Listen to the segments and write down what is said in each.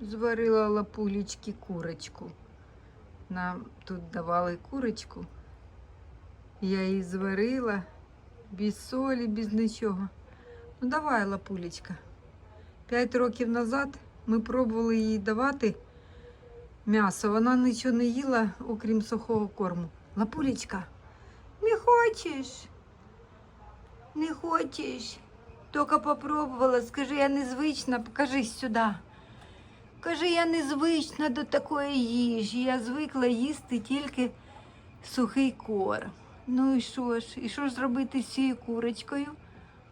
Зварила лапулечки курочку. Нам тут давали курочку. Я її зварила без солі, без нічого. Ну давай, лапулечка. П'ять років назад ми пробували їй давати м'ясо. Вона нічого не їла, окрім сухого корму. Лапулечка, не хочеш? Не хочеш? Тільки попробувала, скажи, я незвична, покажись сюди. Кажи, я незвична до такої їжі. Я звикла їсти тільки сухий корм. Ну і що ж? І що ж зробити з цією курочкою?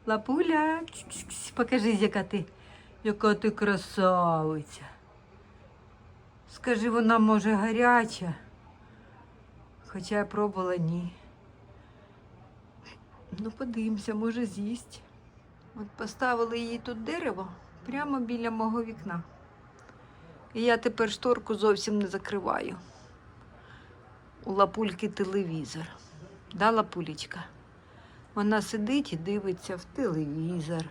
Лапуля, кс-кс-кс, покажись, яка ти, яка ти красавиця. Скажи, вона може гаряча. Хоча я пробувала ні. Ну, подивимося, може з'їсть. От поставили їй тут дерево прямо біля мого вікна. І я тепер шторку зовсім не закриваю. У лапульки телевізор. Да, лапулечка? Вона сидить і дивиться в телевізор.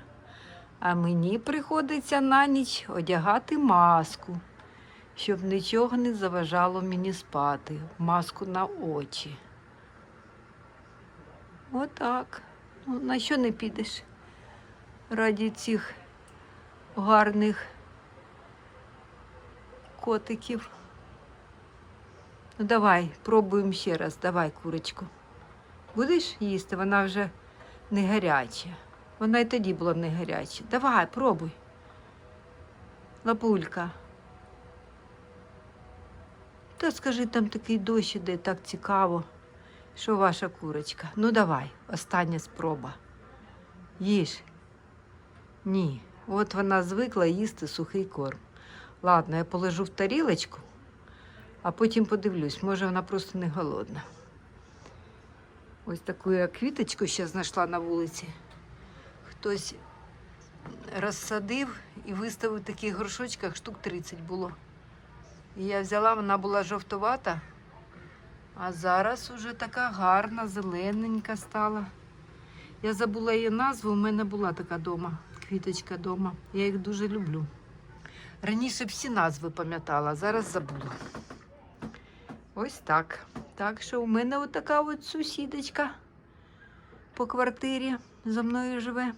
А мені приходиться на ніч одягати маску, щоб нічого не заважало мені спати. Маску на очі. Отак. Ну, на що не підеш? Раді цих гарних котиків. Ну, давай, пробуємо ще раз. Давай, курочку. Будеш їсти? Вона вже не гаряча. Вона і тоді була не гаряча. Давай, пробуй. Лапулька. Та скажи, там такий дощ іде, так цікаво. Що ваша курочка? Ну давай, остання спроба. Їж. Ні. От вона звикла їсти сухий корм. Ладно, я положу в тарілочку, а потім подивлюсь, може вона просто не голодна. Ось таку я квіточку ще знайшла на вулиці. Хтось розсадив і виставив в таких горшочках штук 30 було. І я взяла, вона була жовтувата, а зараз уже така гарна, зелененька стала. Я забула її назву, у мене була така дома, квіточка дома. Я їх дуже люблю. Раніше всі назви пам'ятала, зараз забула. Ось так. Так що у мене отака от сусідочка по квартирі за мною живе.